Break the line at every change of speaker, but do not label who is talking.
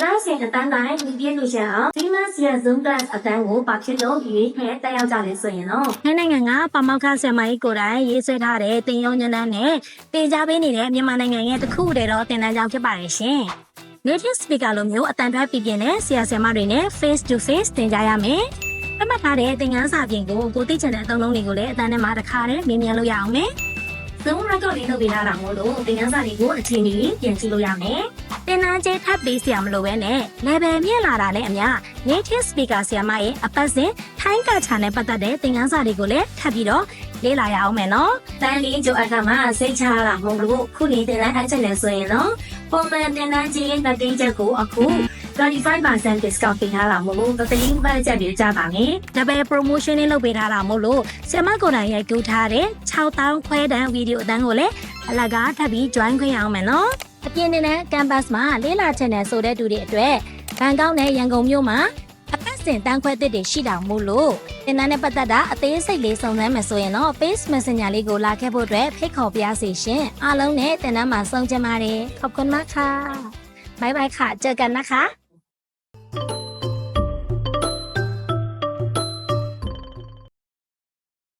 နောက်ဆက်အတန်းတိုင်းဒီပြည့်လို့ရှာအောင်ဒီမှာဆီယ Zoom class အတန်းကိုပါဖြစ်လို့ရွေးဖဲတက်ရောက်ကြတယ်ဆိုရင်တော့
ထိုင်းနိုင်ငံကပမောက္ခဆရာမကြီးကိုယ်တိုင်ရေးဆွဲထားတဲ့တင်ယုံညနန်းနဲ့တင်ကြားပေးနေတဲ့မြန်မာနိုင်ငံရဲ့တစ်ခုတည်းသောတင်တန်းကြောင်းဖြစ်ပါတယ်ရှင်။ Native speaker လိုမျိုးအတန်ထွက်ပြပြတဲ့ဆရာဆရာမတွေနဲ့ face to face တင်ကြားရမယ်။အမှတ်ထားတဲ့သင်ခန်းစာပြင်ကိုကိုသိချင်တဲ့အသုံးလုံးတွေကိုလည်းအတန်းထဲမှာတစ်ခါတည်းမြင်မြင်လို့ရအောင်မယ်
Zoom record လေးလုပ်ပေးထားတာမို့လို့သင်ခန်းစာတွေကိုအချိန်ကြီးပြန်ကြည့်လို့ရမယ်။
တင်တန်းချင်းထပ်ပေးစရာမလိုပဲနဲ့ level မြင့်လာတာနဲ့အမျှ native speaker ဆရာမရဲ့အပတ်စဉ်ထိုင်းကချာနဲ့ပတ်သက်တဲ့သင်ခန်းစာတွေကိုလည်းထပ်ပြီးတော့လေ့လာရအောင်မယ်နော်။
တန်းလေးကြိုအခါမှာစိတ်ချရတာမဟုတ်လို့ခုနေတင်တိုင်းအချက်လဲဆိုရင်တော့ပုံမှန်တင်တိုင်းကြီးရဲ့နှစ်သိန်းချက်ကိုအခု25% discount ပေးထားတာမို့လို့သတိပတ်ချက်တွေကြပါမယ်။
double promotion လေးလုပ်ပေးထားတာမို့လို့ဆရာမကိုယ်တိုင်ရိုက်ကူးထားတဲ့6000ခွဲတန်းဗီဒီယိုအတန်းကိုလည်းအလကားထပ်ပြီး join ခွင့်ရအောင်မယ်နော်။အ ပြင်နေတဲ့ campus မှာလေ့လာချင်တဲ့ဆိုတဲ့သူတွေအတွက်ဘန်ကောက်နဲ့ရန်ကုန်မြို့မှာအပတ်စဉ်တန်းခွဲတစ်တွေရှိတာမို့လို့သင်တန်းနဲ့ပတ်သက်တာအသေးစိတ်လေးစုံစမ်းမယ်ဆိုရင်တော့ Face Messenger လေးကိုလာခဲ့ဖို့အတွက်ဖိတ်ခေါ်ပြစီရှင်။အားလုံးနဲ့သင်တန်းမှာစုံကြပါတယ်။ขอบคุณมากค่ะบ๊ายบายค่ะเจอกันนะคะ